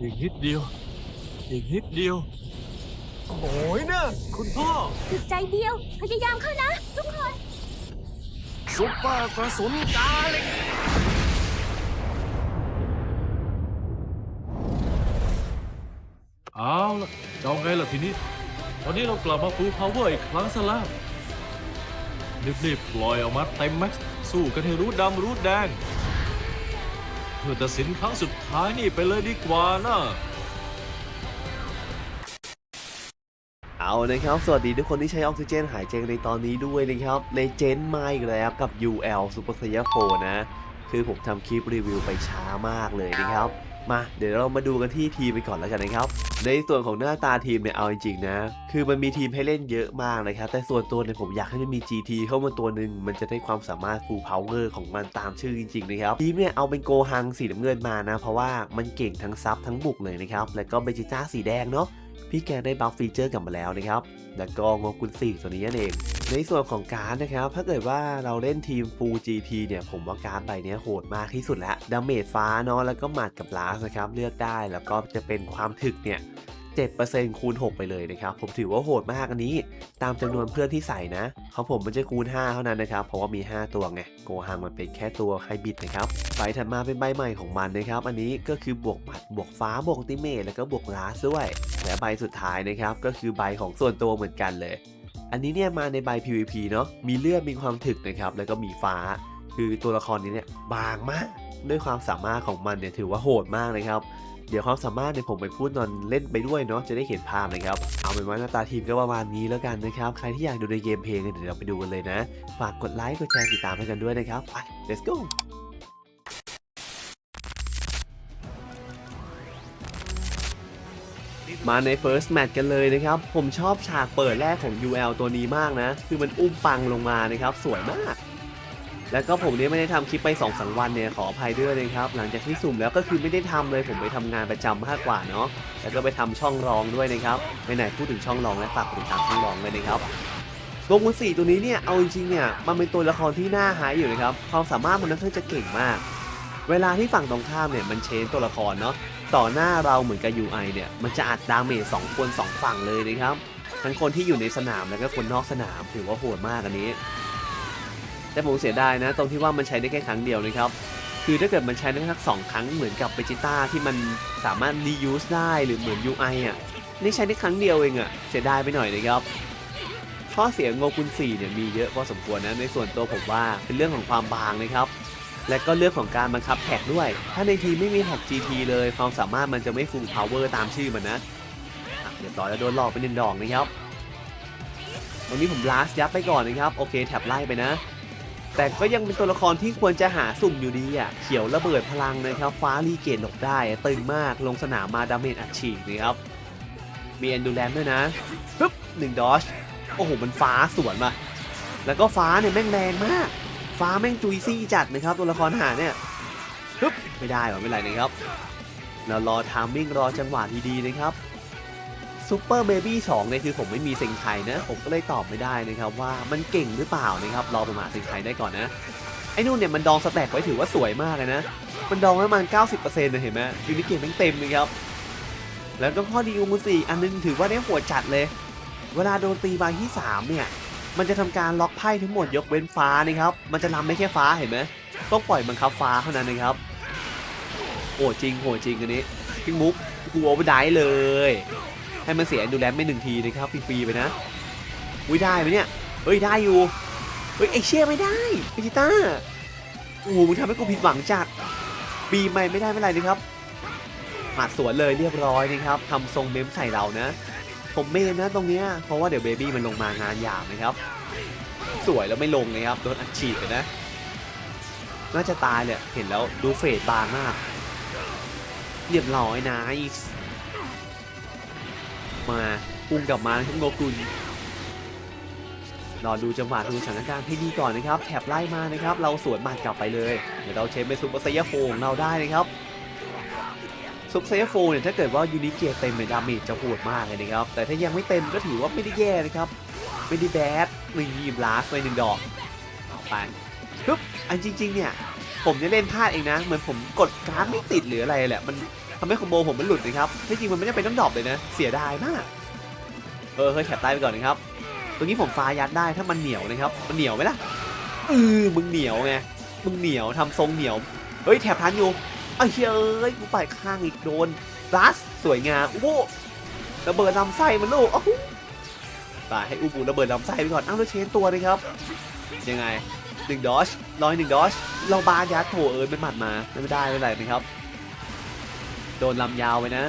อีกนิดเดียว อีกนิดเดียว โอ้ยนะคุณพ่อถึกใจเดียว พยายามเข้านะ ทุกคน ซุปเปอร์กระสุนกาลิกเอาละจะเอาไงล่ะทีนี้ ตอนนี้เรากลับมาฟูลพาวเวอร์อีกครั้งซะแล้วรีบๆปล่อยออกมาเต็มแม็กซ์สู้กันให้รู้ดำรู้แดงเพื่อตัดสินครั้งสุดท้ายนี่ไปเลยดีกว่านะ เอานะครับ สวัสดีทุกคนที่ใช้ออกซิเจนหายใจในตอนนี้ด้วยนะครับในเจนมาอีกแล้วกับ UL Super s a i y a 4นะ คือผมทำคลิปรีวิวไปช้ามากเลยนะครับ มาเดี๋ยวเรามาดูกันที่ทีมไปก่อนแล้วกันนะครับ ในส่วนของหน้าตาทีมเนี่ยเอาจริงๆนะ คือมันมีทีมให้เล่นเยอะมากนะครับ แต่ส่วนตัวเนี่ยผมอยากให้มันมี GT เข้ามาตัวหนึ่งมันจะได้ความสามารถฟูลพาวเวอร์ของมันตามชื่อจริงๆนะครับ ทีมเนี่ยเอาเป็นโกฮังสีน้ำเงินมานะ เพราะว่ามันเก่งทั้งซับทั้งบุกเลยนะครับ แล้วก็เบจิต้าสีแดงเนาะ พี่แกได้บัฟฟีเจอร์กลับมาแล้วนะครับ แล้วก็งกุลสี่ตัวนี้นั่นเอง ในส่วนของการ์ดนะครับ ถ้าเกิดว่าเราเล่นทีมฟูจีพีเนี่ย ผมว่าการ์ดใบนี้โหดมากที่สุดแล้วดาเมจฟ้าเนาะ แล้วก็หมัดกับลาสนะครับ เลือกได้ แล้วก็จะเป็นความถึกเนี่ย 7%คูณ 6 ไปเลยนะครับ ผมถือว่าโหดมากอันนี้ ตามจำนวนเพื่อนที่ใส่นะของผมมันจะคูณ 5 เท่านั้นนะครับ เพราะว่ามี 5 ตัวไง โกฮังมันเป็นแค่ตัวไฮบิดนะครับใบถัดมาเป็นใบใหม่ของมันนะครับ อันนี้ก็คือบวกหมัดบวกฟ้าบวกติเมทแล้วก็บวกลาสด้วย และใบสุดท้ายนะครับก็คือใบของส่วนตัวเหมือนกันเลย อันนี้เนี่ยมาในใบ PVP เนาะมีเลือดมีความถึกนะครับแล้วก็มีฟ้า คือตัวละครนี้เนี่ยบางมากด้วยความสามารถของมันเนี่ยถือว่าโหดมากนะครับ เดี๋ยวความสามารถเนี่ยผมไปพูดตอนเล่นไปด้วยเนาะจะได้เห็นภาพนะครับ เอาเป็นว่าหน้าตาทีมก็ประมาณนี้แล้วกันนะครับ ใครที่อยากดูในเกมเพลย์กันเดี๋ยวเราไปดูกันเลยนะ ฝากกดไลค์กดแชร์ติดตามให้กันด้วยนะครับไป let's go มาใน first match กันเลยนะครับ ผมชอบฉากเปิดแรกของ UL ตัวนี้มากนะ คือมันอุ้มปังลงมานะครับ สวยมาก แล้วก็ผมเนี่ยไม่ได้ทำคลิปไป2อสวันเนี่ยขออภัยด้วยนะครับ หลังจากที่สุ่มแล้วก็คือไม่ได้ทำเลยผมไปทำงานประจำมากกว่าเนาะแล้วก็ไปทำช่องรองด้วยนะครับไหนพูดถึงช่องรองและฝากติดตามช่องรองเลยนะครับโกมุสี่ตัวนี้เนี่ยเอาจริงๆเนี่ยมันเป็นตัวละครที่น่าหายอยู่นะครับความสามารถมันค่าจะเก่งมาก เวลาที่ฝั่งตรงข้ามเนี่ยมันเชนตัวละครเนาะต่อหน้าเราเหมือนกับ UI เนี่ยมันจะอัดดาเมจสองคนสองฝั่งเลยนะครับทั้งคนที่อยู่ในสนามแล้วก็คนนอกสนามถือว่าโหดมากอันนี้ แต่ผมเสียดายนะ ตรงที่ว่ามันใช้ได้แค่ครั้งเดียวนะครับ คือถ้าเกิดมันใช้ได้แค่สองครั้งเหมือนกับเบจิต้าที่มันสามารถ reuse ได้หรือเหมือน UI อะนี่ใช้ได้ครั้งเดียวเองอะเสียดายไปหน่อยนะครับข้อเสียงโงกุล4เนี่ยมีเยอะพอสมควรนะในส่วนตัวผมว่าเป็นเรื่องของความบางนะครับ และก็เรื่องของการบังคับแท็กด้วย ถ้าในทีไม่มีแท็ก GT เลยความสามารถมันจะไม่ full power ตามชื่อมันนะเรียบร้อยแล้วโดนหลอกไปหนึ่งดอกนะครับตรงนี้ผมลาสยับไปก่อนนะครับ โอเคแท็บไล่ไปนะ แต่ก็ยังเป็นตัวละครที่ควรจะหาสุ่มอยู่ดีอะ เขียวระเบิดพลังนะครับ ฟ้ารีเกตหลบได้ ตึงมากลงสนามมาดาเมจอัดฉีกนะครับ มีแอนดูแลนด้วยนะปึ๊บหนึ่งดอชโอ้โห มันฟ้าสวนมา แล้วก็ฟ้าเนี่ยแม่งแรงมาก ฟ้าแม่งจุยซี่จัดนะครับ ตัวละครหาเนี่ยปึ๊บไม่ได้หรอไม่เป็นไรนะครับเรารอทามมิ่งรอจังหวะดีๆนะครับ ซูเปอร์เบบี้สองเนี่ยคือผมไม่มีเซ็งไทยนะ ผมก็เลยตอบไม่ได้นะครับว่ามันเก่งหรือเปล่านะครับรอผมหาเซ็งไทยได้ก่อนนะ ไอ้นู่นเนี่ยมันดองสแต็กไว้ถือว่าสวยมากเลยนะ มันดองไว้ประมาณ 90%นะเห็นไหมยูนิเกมม่งเต็มเลยครับ แล้วก็ข้อดีของมือสี่อันนึงถือว่าได้หัวจัดเลย เวลาโดนตีใบที่ 3 เนี่ย มันจะทำการล็อกไพ่ทั้งหมดยกเว้นฟ้านะครับ มันจะนำได้แค่ฟ้าเห็นไหมต้องปล่อยบังคับฟ้าเท่านั้นนะครับโหจริงโหจริงอันนี้พิงมุกกูเอาไปได้เลย ให้มันเสียดูแลไม่หนึ่งทีนะครับฟรีๆไปนะอุ้ยได้ไหมเนี่ยเฮ้ยได้อยู่เฮ้ยไอเชี่ยไม่ได้พิจิต้าโอ้โหมึงทำให้กูผิดหวังจัดปีใหม่ไม่ได้ไม่ไรนะครับหมัดสวนเลยเรียบร้อยนะครับทำทรงเมมใส่เรานะ ผมเมนนะตรงเนี้ยเพราะว่าเดี๋ยวเบบี้มันลงมางานหยาบนะครับ สวยแล้วไม่ลงนะครับโดนอัดฉีดนะน่าจะตายเลยเห็นแล้วดูเฟดบางมากเรียบร้อยนะ มาพุ่งกลับมาทั้งโงกุลรอดูจังหวะดูสถานการณ์ให้ดีก่อนนะครับแถบไล่มานะครับ เราสวนหมัดกลับไปเลย เดี๋ยวเราเชฟเป็นซุปเปอร์ไซยาโฟของเราได้นะครับซุปเปอร์ไซยาโฟเนี่ยถ้าเกิดว่ายูนิเกียเต็มเนี่ยดาเมจจะโหดมากเลยนะครับ แต่ถ้ายังไม่เต็มก็ถือว่าไม่ได้แย่นะครับ ไม่ได้แบดนี่บลาสไปหนึ่งดอกไปปึ๊บอันจริง ๆ เนี่ย ผมจะเล่นพลาดเองนะ เหมือนผมกดการ์ดไม่ติดหรืออะไรแหละมัน ทำให้คอมโบผมมันหลุดนะครับที่จริงมันไม่ได้เป็นต้องดรอปเลยนะ เสียดายมาก เออเฮ้ยแถบใต้ไปก่อนนะครับ ตรงนี้ผมฟ้ายัดได้ถ้ามันเหนียวนะครับ มันเหนียวไหมล่ะเออมึงเหนียวไง มึงเหนียวทำทรงเหนียว เฮ้ยแถบทันอยู่เอ้ยเอ้ยกูไปข้างอีกโดนรัสสวยงามโอ้โหระเบิดลำไส้มันลูกโอ้โหตายให้อูบูระเบิดลำไส้ไปก่อนอ้าวแล้วเชนตัวนะครับ ยังไงหนึ่งดอชร้อยหนึ่งดอชเราบายัดโถเอิร์นเป็นหมัดมาไม่ได้ไม่เป็นไรนะครับ โดนลำยาวไปนะ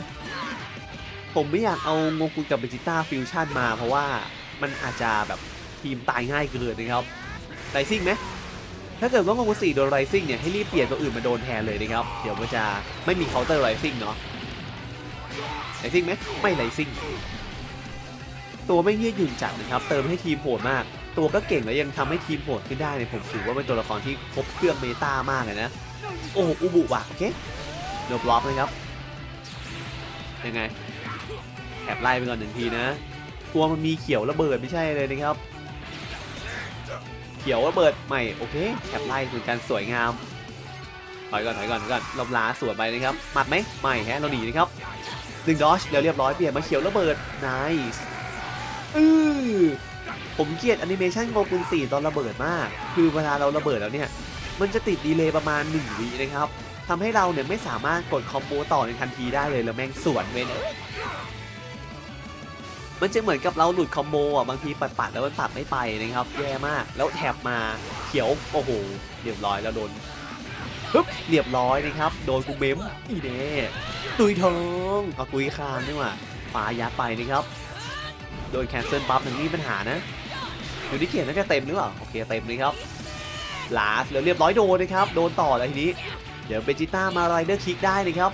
ผมไม่อยากเอาโงกุลกับเบจิต้าฟิวชั่นมา เพราะว่ามันอาจจะแบบทีมตายง่ายเกินนะครับไรซิ่งไหมถ้าเกิดว่าโงกุลสี่โดนไรซิ่งเนี่ยให้รีบเปลี่ยนตัวอื่นมาโดนแทนเลยนะครับ เดี๋ยวมันจะไม่มีเคาน์เตอร์ไรซิ่งเนาะไรซิ่งไหมไม่ไรซิ่งตัวไม่ยืดหยุ่นจัดนะครับ เติมให้ทีมโหดมาก ตัวก็เก่งแล้วยังทำให้ทีมโหดขึ้นได้เนี่ยผมถือว่าเป็นตัวละครที่ครบเครื่องเมตามากเลยนะ โอ้โหอุบุว่ะโอเคโนบล็อกนะครับ ยังไงแอบไล่ไปก่อนหนึ่งทีนะ ตัวมันมีเขียวระเบิดไม่ใช่เลยนะครับ เขียวระเบิดใหม่โอเคแอบไล่เหมือนกันสวยงามถอยก่อนถอยก่อนถอยก่อนลมล้าสวนไปนะครับหมัดไหมไม่ฮะเราหนีนะครับดึงดอชเดียวเรียบร้อยเปลี่ยนมาเขียวระเบิด nice อือผมเกลียดแอนิเมชันโงกุล4ตอนระเบิดมาก คือเวลาเราระเบิดแล้วเนี่ย มันจะติดดีเลย์ประมาณ1วินะครับ ทำให้เราเนี่ยไม่สามารถกดคอมโบต่อในทันทีได้เลยแล้วแม่งสวนเว้ยเนี่ยมันจะเหมือนกับเราหลุดคอมโบอะบางทีปัดๆแล้วมันปัดไม่ไปนะครับแย่มาก แล้วแถบมาเขียวโอ้โหเรียบร้อยแล้วโดนปึ๊บเรียบร้อยนะครับ โดนกูเมมอีเน่ตุยทองเอาตุยคางนี่ว่าฟ้ายัดไปนะครับ โดนแคนเซิลปั๊บหนึ่งนี่ปัญหานะอยู่ที่เขียนน่าจะเต็มหรือเปล่าโอเคเต็มเลยครับลาสแล้วเรียบร้อยโดนนะครับ โดนต่อเลยทีนี้ เดี๋ยวเบจิต้ามาไรเดอร์คิกได้นะครับ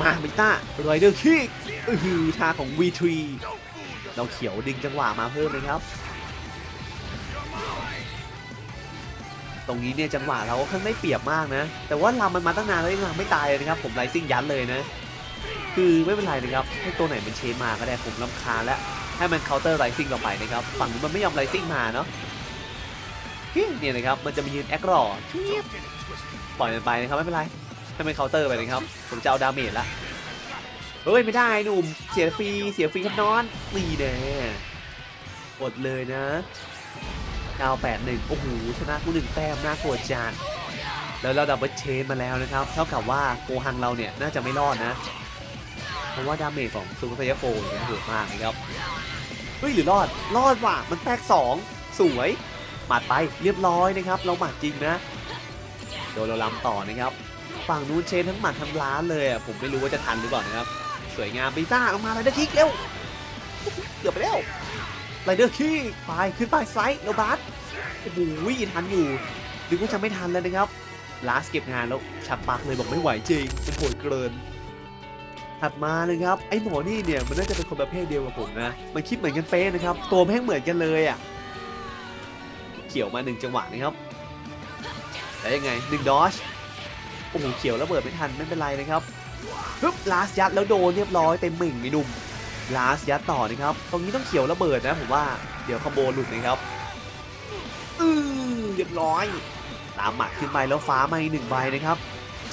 มาเบจิต้าไรเดอร์คิกอือหือท่าของ V3 เราเขียวดึงจังหวะมาเพิ่มเลยครับ ตรงนี้เนี่ยจังหวะเราค่อนข้างได้เปรียบมากนะ แต่ว่าลำมันมาตั้งนานแล้วยังลำไม่ตายเลยนะครับ ผมไลซิ่งยัดเลยนะ คือไม่เป็นไรนะครับ ให้ตัวไหนมันเชนมาก็ได้ผมลำคาแล้วให้มันเคาน์เตอร์ไรซิ่งเราไปนะครับ ฝั่งนู้มันไม่ยอมไรซิ่งมาเนาะ เนี่ยนะครับมันจะมียืนแอครอปล่อยมันไปนะครับไม่เป็นไรให้มันเคาน์เตอร์ไปนะครับผมจะเอาดาเมจละเฮ้ยไม่ได้หนุ่มเสียฟรีเสียฟรีครับน้อนนี่แน่กดเลยนะ981โอ้โหชนะกูหนึ่งแต้มน่ากลัวจัดแล้วเราดับเบิลเชนมาแล้วนะครับ เท่ากับว่าโกฮังเราเนี่ยน่าจะไม่รอดนะ เพราะว่าดาเมจของซูเปอร์ไซยาโฟเนี่ยโหดมากนะครับ เฮ้ยหรือรอด รอดว่ะ มันแตกสองสวย หมัดไปเรียบร้อยนะครับ เราหมัดจริงนะ โดนเราล้ำต่อนะครับ ฝั่งนู้นเชนทั้งหมัดทั้งล้านเลยอะผมไม่รู้ว่าจะทันหรือเปล่านะครับ สวยงามปีต้าออกมาไรเดอร์คิกเร็วเกือบไปแล้วไรเดอร์คิกไปขึ้นไปไซส์โนบัสโอ้โหทันอยู่นึกว่าจะไม่ทันแล้วนะครับลาสเก็บงานแล้วชักปากเลยบอกไม่ไหวจริงมันโหดเกินถัดมาเลยครับไอ้หมอนี่เนี่ยมันน่าจะเป็นคนประเภทเดียวกับผมนะ มันคิดเหมือนกันเป๊ะนะครับ ตัวแม่งเหมือนกันเลยอะ เขียวมาหนึ่งจังหวะนะครับแล้วยังไงหนึ่งดอชโอ้โหเขียวระเบิดไม่ทันไม่เป็นไรนะครับปึ๊บลาสยัดแล้วโดนเรียบร้อยเต็มหมิ่งมีหนุ่มลาสยัดต่อนะครับตรงนี้ต้องเขียวระเบิดนะผมว่าเดี๋ยวคอมโบหลุดนะครับอือเรียบร้อย ตามหมัดขึ้นไปแล้วฟ้ามาอีกหนึ่งใบนะครับ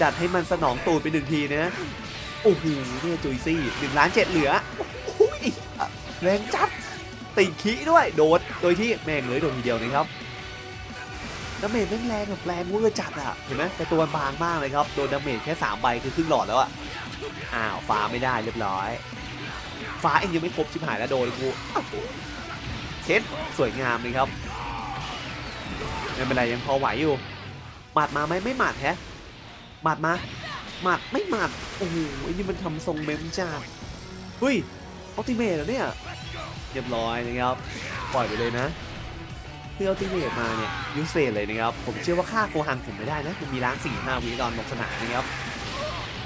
จัดให้มันสนองตูดไปหนึ่งทีนะโอ้โหเนี่ยจุยซี่หนึ่งล้านเจ็ดเหลืออแรงจัดติดขี้ด้วยโดดโดยที่แม่งเลยโดนทีเดียวนะครับ ดาเมจแม่งแรงแบบแรงเวอร์จัดอะเห็นไหมแต่ตัวมันบางมากเลยครับโดนดาเมจแค่3ใบคือครึ่งหลอดแล้วอะอ้าวฟ้าไม่ได้เรียบร้อย ฟ้าเองยังไม่ครบชิบหายแล้วโดนกูอ้าวเช็ดสวยงามเลยครับไม่เป็นไรยังพอไหวอยู่หมัดมาไหมไม่หมัดแฮะหมัดมาหมัดไม่หมัดโอ้โหไอ้นี่มันทำทรงเมมจ้าเฮ้ยออติเมทเหรอเนี่ยเรียบร้อยนะครับ ปล่อยไปเลยนะ เพื่อเอาติเมทมาเนี่ยยูเซเลยนะครับ ผมเชื่อว่าค่าโกหังผมไม่ได้นะผมมีล้างสี่ห้าวิตอนลงสนามนะครับ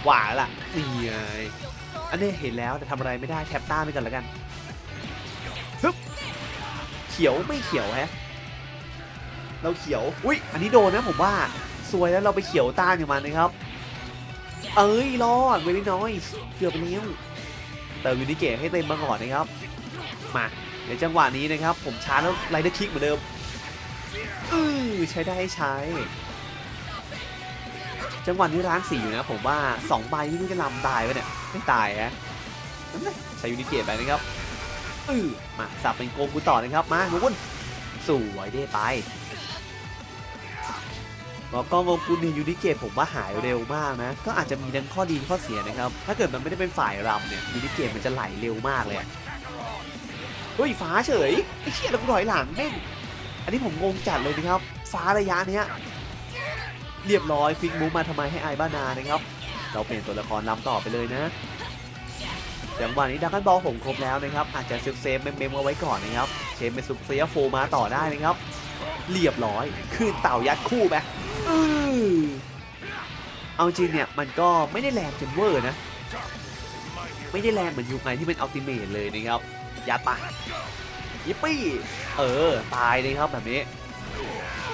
หวาละนี่ไงอันนี้เห็นแล้วแต่ทำอะไรไม่ได้แท็บต้าไปก่อนแล้วกันฮึบเขียวไม่เขียวแฮะเราเขียวอุ้ยอันนี้โดนนะผมว่าสวยแล้วเราไปเขียวต้านกับมันนะครับ เอ้ยรอดเวลี่น้อยเกือบไปแล้วเติมยูนิเกะให้เต็มมาก่อนนะครับ มาในจังหวะนี้นะครับ ผมชาร์จแล้วไรเดอร์คิกเหมือนเดิม อือใช้ได้ใช้ จังหวะนี้ร้านสี่อยู่นะผมว่าสองใบไม่จะลำตายไปเนี่ยไม่ตายฮะนั่นแหละใช้ยูนิเกตไปนะครับอือมาสับเป็นโกงกูต่อนะครับมาโงกุนสวยได้ไปแล้วก็โงกุนเนี่ยยูนิเกตผมว่าหายเร็วมากนะ ก็อาจจะมีทั้งข้อดีข้อเสียนะครับ ถ้าเกิดมันไม่ได้เป็นฝ่ายรำเนี่ยยูนิเกตมันจะไหลเร็วมากเลยเฮ้ยฟ้าเฉยไอ้เชี่ยแล้วกูถอยหลังแม่ง นนี้ผมงงจัดเลยนะครับ ฟ้าระยะเนี้ยเรียบร้อยควิกมูมาทำไมให้ไอายบ้านานะครับ เราเปลี่ยนตัวละครนำต่อไปเลยนะจังหวะนี้ดักกันบอลผมครบแล้วนะครับ อาจจะเซฟเซฟเมมๆเอาไว้ก่อนนะครับ เชมเป็นซุปเซียโฟมาต่อได้นะครับ เรียบร้อยคืนเต่ายัดคู่ไปอือเอาจริงเนี่ยมันก็ไม่ได้แรงจนเวอร์นะ ไม่ได้แรงเหมือนยุคไหนที่เป็นอัลติเมทเลยนะครับยัดไป ยิปปี้ เออ ตายเลยครับแบบนี้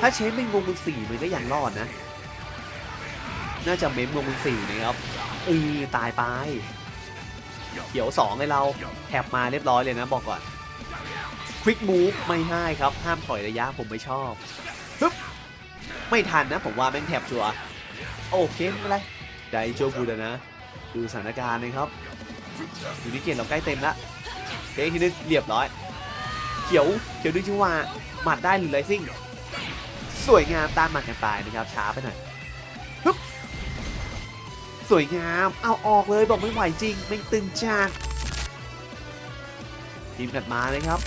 ถ้าเชฟเป็นวงมือสี่มันก็ยังรอดนะ น่าจะเม้มวงมือสี่นะครับเออตายไป เขียวสองให้เราแถบมาเรียบร้อยเลยนะบอกก่อน ควิกมูฟไม่ให้ครับ ห้ามถอยระยะผมไม่ชอบฮึบไม่ทันนะผมว่าแม่งแถบชัวโอเคไม่เป็นไรไดโจบูดนะ ดูสถานการณ์นะครับอยู่ที่เกณฑ์เราใกล้เต็มละเทคทีนึงเรียบร้อย เขียวเขียวดึงชิวาหมัดได้หรือไรซิ่ง สวยงามตานหมัดกันตายนะครับช้าไปหน่อยฮึบสวยงามเอาออกเลยบอกไม่ไหวจริงไม่ตึงจัดทีมกัดมาเลยครับ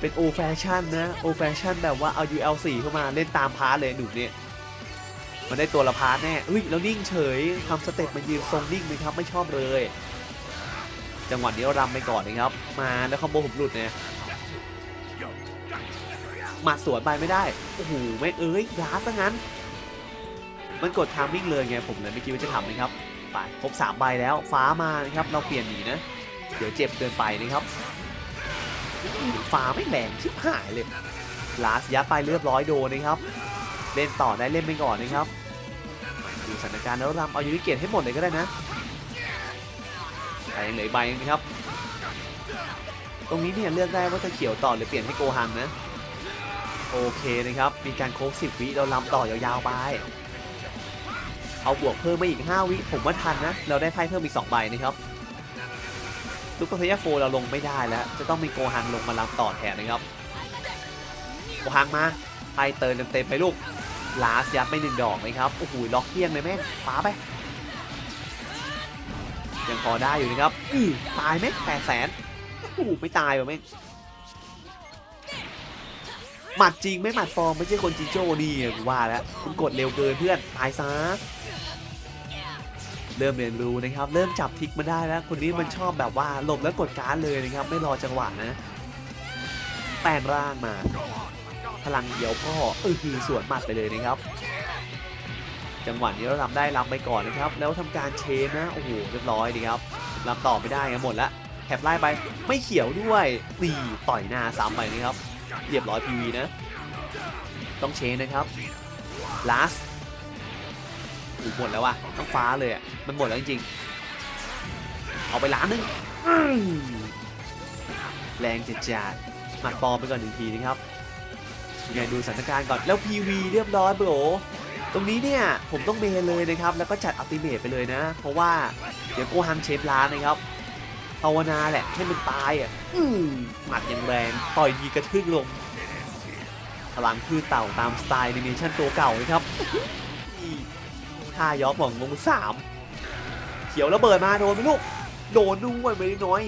เป็นโอแฟชั่นนะโอแฟชั่นแบบว่าเอา UL4 เข้ามาเล่นตามพาร์ทเลยหนุ่มเนี่ยมันได้ตัวละพาร์ทแน่เฮ้ยแล้วนิ่งเฉยทำสเต็ปมายืนทรงนิ่งนะครับไม่ชอบเลย จังหวะนี้เรารำไปก่อนนะครับ มาแล้วคอมโบผมหลุดเนี่ย หมัดสวนไปไม่ได้ โอ้โหแม่งเอ้ยยาซะงั้น มันกดทามมิ่งเลยไงผมเลยไม่คิดว่าจะทำนะครับไปครบ3ใบแล้วฟ้ามานะครับเราเปลี่ยนหนีนะ เดี๋ยวเจ็บเกินไปนะครับฟ้าไม่แรงชิบหายเลยลาสยัดไปเรียบร้อยโดนะครับ เล่นต่อได้เล่นไปก่อนนะครับดูสถานการณ์แล้วรำเอายูนิเกตให้หมดเลยก็ได้นะแต่ยังเหลือใบนึงนะครับ ตรงนี้เนี่ยเลือกได้ว่าจะเขียวต่อหรือเปลี่ยนให้โกฮังนะ โอเคนะครับ มีการโค้ง10วิเราลำต่อยาวๆไปเอาบวกเพิ่มมาอีก 5 วิ ผมว่าทันนะ เราได้ไพ่เพิ่มอีก 2 ใบนะครับลูกกระเทียโฟเราลงไม่ได้แล้ว จะต้องมีโกฮังลงมาลำต่อแทนนะครับ โกฮังมาไพ่เติมเต็มๆไปลูกลาสยัดไปหนึ่งดอกนะครับ โอ้โหล็อกเที่ยงเลยแม่งฟ้าไป ยังพอได้อยู่นะครับ อือตายไหมแปดแสนโอ้โหไม่ตายว่ะแม่ง หมัดจริงไม่หมัดปลอมไม่ใช่คนจิโจ้นี่กูว่าแล้วคุณกดเร็วเกินเพื่อนตายซะเริ่มเรียนรู้นะครับ เริ่มจับทิกมาได้แล้ว คนนี้มันชอบแบบว่าหลบแล้วกดการ์ดเลยนะครับ ไม่รอจังหวะนะแปลงร่างมา พลังเดียวก็เออคือสวนหมัดไปเลยนะครับ จังหวะนี้เราทำได้รับไปก่อนนะครับ แล้วทำการเชนนะโอ้โหเรียบร้อยดีครับรับต่อไม่ได้กันหมดละแถบไล่ไปไม่เขียวด้วยนี่ต่อยหน้าซ้ำไปนะครับ เรียบร้อยพีวีนะ ต้องเชนนะครับลาสถูกหมดแล้วว่ะต้องฟ้าเลยอะมันหมดแล้วจริงๆ เอาไปล้านหนึงแรงจัดจดหมัดปอมไปก่อนหนึ่งทีนะครับยังไงดูสถานการณ์ก่อนแล้ว PV เรียบร้อยโบรตรงนี้เนี่ยผมต้องเมนเลยนะครับ แล้วก็จัดอัลติเมทไปเลยนะ เพราะว่าเดี๋ยวโกฮังเชฟล้านนะครับ ภาวนาแหละ ให้มันตายอะ อืมหมัดยังแรงต่อยดีกระทึกลงพลังพืชเต่าตามสไตล์แอนิเมชันตัวเก่านะครับท่ายอฟของงงสามเขียวระเบิดมาโดนไหมลูก โดนด้วยไม่ได้น้อย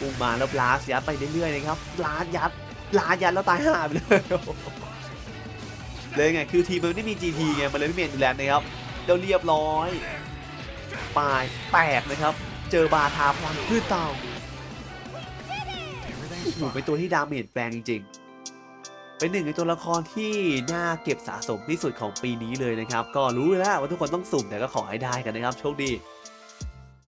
บุงมาแล้วบลาสยัดไปเรื่อยๆนะครับบลาสยัดลายันแล้วตายห่าไปเลยเลยไงคือทีมมันไม่มี GT ไงมันเลยไม่มีแอนดูแลนนะครับเดี๋ยวเรียบร้อยปลายแตกนะครับ เจอบาทาพลังพืชเต่าหนูเป็นตัวที่ดาเมจแรงจริง เป็นหนึ่งในตัวละครที่น่าเก็บสะสมที่สุดของปีนี้เลยนะครับ ก็รู้แล้วว่าทุกคนต้องสุ่มแต่ก็ขอให้ได้กันนะครับ โชคดี